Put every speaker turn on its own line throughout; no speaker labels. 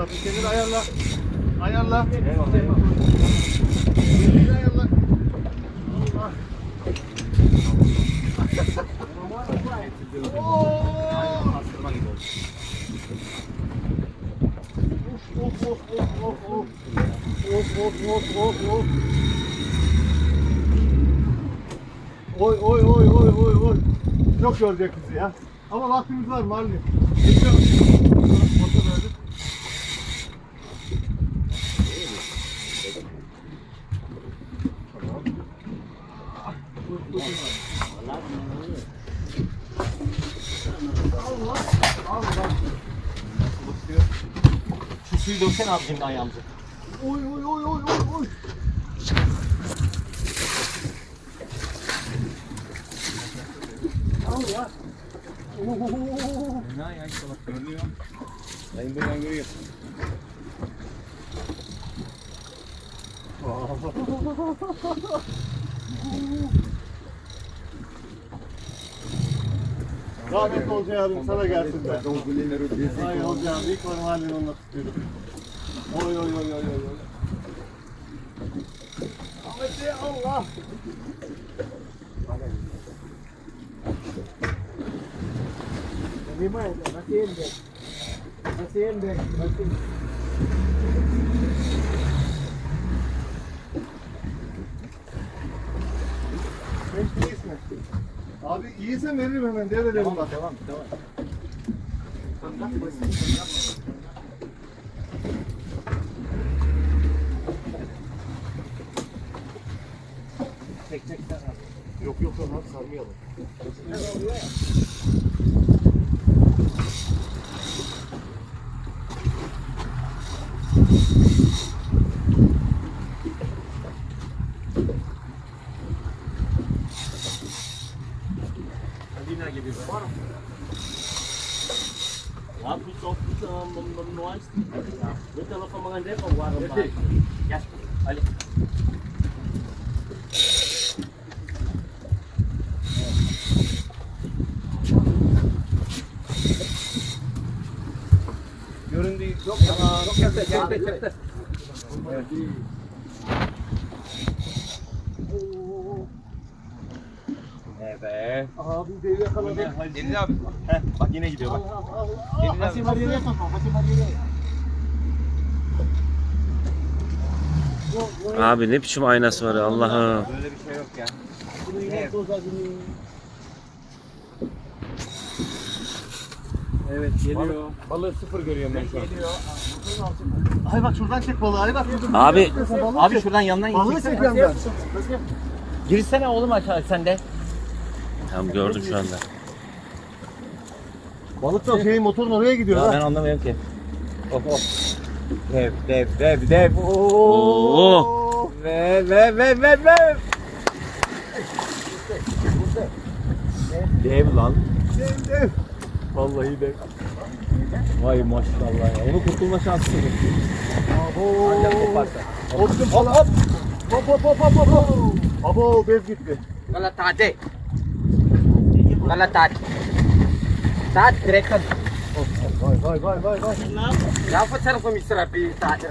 abi. Kendini ayarla. Ayarla.
Eyvallah eyvallah.
Kendini ayarla. Allah. Of of of of of. Of of of of of. Oy oy oy oy oy oy. Çok görecek bizi ya. Ama vaktimiz var Marlin. Geçiyor. Orta böyle. Tamam. Dur, dur, dur. Allah. Allah.
Bakıyor. Şu suyu döksene abi şimdi ayağımıza.
Oy oy oy oy oy oy. Allah. Oo.
Ne ya işte bak görünüyor. Dayım buradan görüyor.
Rahmetli Olcay abim sana gelsin be. Ay Olcay abi ilk benim halini onunla tutuyordum. Oy oy oy oy oy. Ahmet'e Allah. Beş Abi iyiysen veririm hemen devredelim
Devam
bak.
devam devam. Çek çek sen abi.
Yok yok lan sarmayalım.
Adina gibi. Var mı?
Aku sok menuais. Betul kalau kamu dia kau warna apa? Ya, balik.
Göründüğü yok tamam. Yok çekti çekti çekti. Evet. Evet.
Abi devi yakaladı.
Deniz abi. Heh, bak yine gidiyor bak. Deniz abi.
Hasim hadi yere kafa. Hasim hadi yere.
Abi ne biçim aynası var ya, Allah'ım.
Böyle bir şey yok ya.
Bunu yine toz adını.
Evet geliyor. Balığı sıfır görüyorum ben şu an. Geliyor.
Ay bak şuradan çek balığı. Ay bak.
Abi
Abi şuradan yandan
Balığı
gideceksin.
çekiyorum ben.
Girsene oğlum aşağı sen de.
Tamam gördüm şu anda.
Balık da şey motorun oraya gidiyor
Ya
ha.
ben anlamıyorum ki. Of of. Dev dev dev dev.
Oo.
Ve ve ve ve ve. Dev lan.
Dev dev.
Vallahi dev. Vay maşallah ya. Onu kurtulma şansı yok.
Abo.
Ancak koparsa.
Hop hop hop. Hop hop hop hop. Abo bez gitti.
Kalau tadi. Kalau tadi. Tadi direkan.
Vay vay vay vay vay.
Kenapa cara pemisra pi tadi?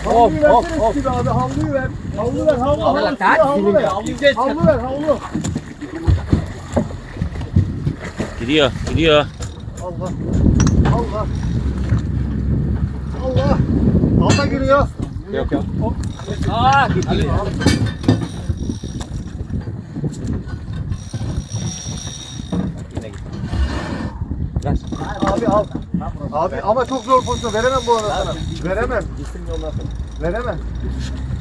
Havluyu
Hop,
versene
hop,
Steve abi havluyu ver. Havlu ver havlu havlu.
Valla taat
havlu ver.
ya. Havlu
Havlu ver havlu.
Gidiyor, gidiyor.
Allah. Allah. Alta giriyor.
Yok yok. Yine gitti.
Abi al. Abi ama çok zor pozisyon. Veremem bu arada sana. Veremem.
Gitsin yoluna.
Veremem.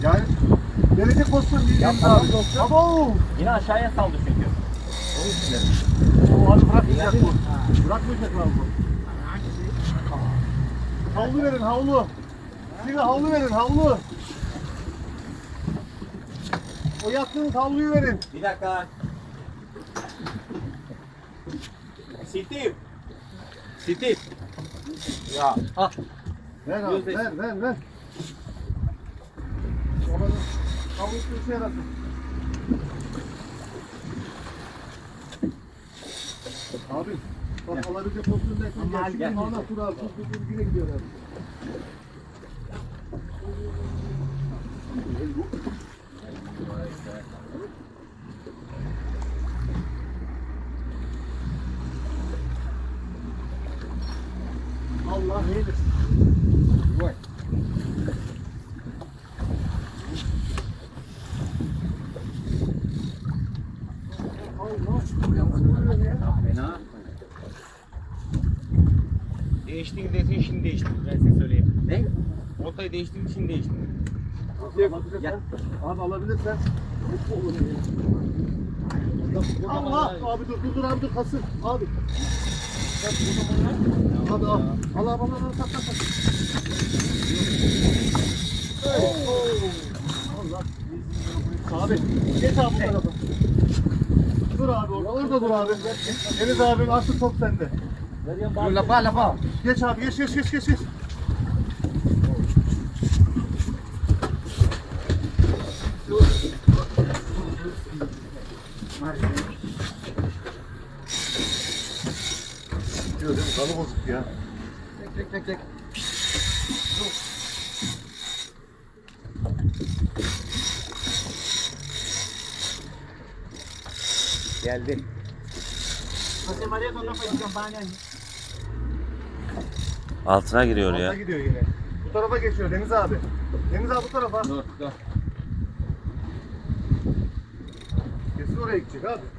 Yani gelecek pozisyon değil.
Yapma
abi. Abo.
Yine aşağıya saldı çünkü.
O abi bırakmayacak bu. Bırakmayacak lan bu. Havlu verin havlu. Size havlu verin havlu. O yattığınız havluyu verin.
Bir dakika. Steve. Steve. Ya. Ah.
Ver abi ver ver ver. Babanın havlusu işe yarasın. Abi pozisyondaysan
Ama
gel. Şimdi
gel.
hala dur abi. Dur dur dur yine gidiyor abi. Allah eylesin. Vay.
Fena. Değiştiğin desin şimdi değiştin. Ben size söyleyeyim.
Ne?
Oltayı değiştiğin için değiştin.
Alabilirsen. Abi alabilirsen. Allah abi dur dur dur abi dur kasır abi. Hadi al. Al abi al al tak tak tak. Allah. Abi geç abi bu tarafa. Dur abi orada, orada dur abi. Deniz abim asıl top sende.
Lapa lapa.
Geç abi geç geç geç geç. geç. Kanı bozuk ya.
Tek tek tek.
Geldi.
Yung kampanan.
Altına giriyor
Alta
ya.
gidiyor yine. Bu tarafa geçiyor Deniz abi. Deniz abi bu tarafa.
Dur dur.
Kesin oraya gidecek abi.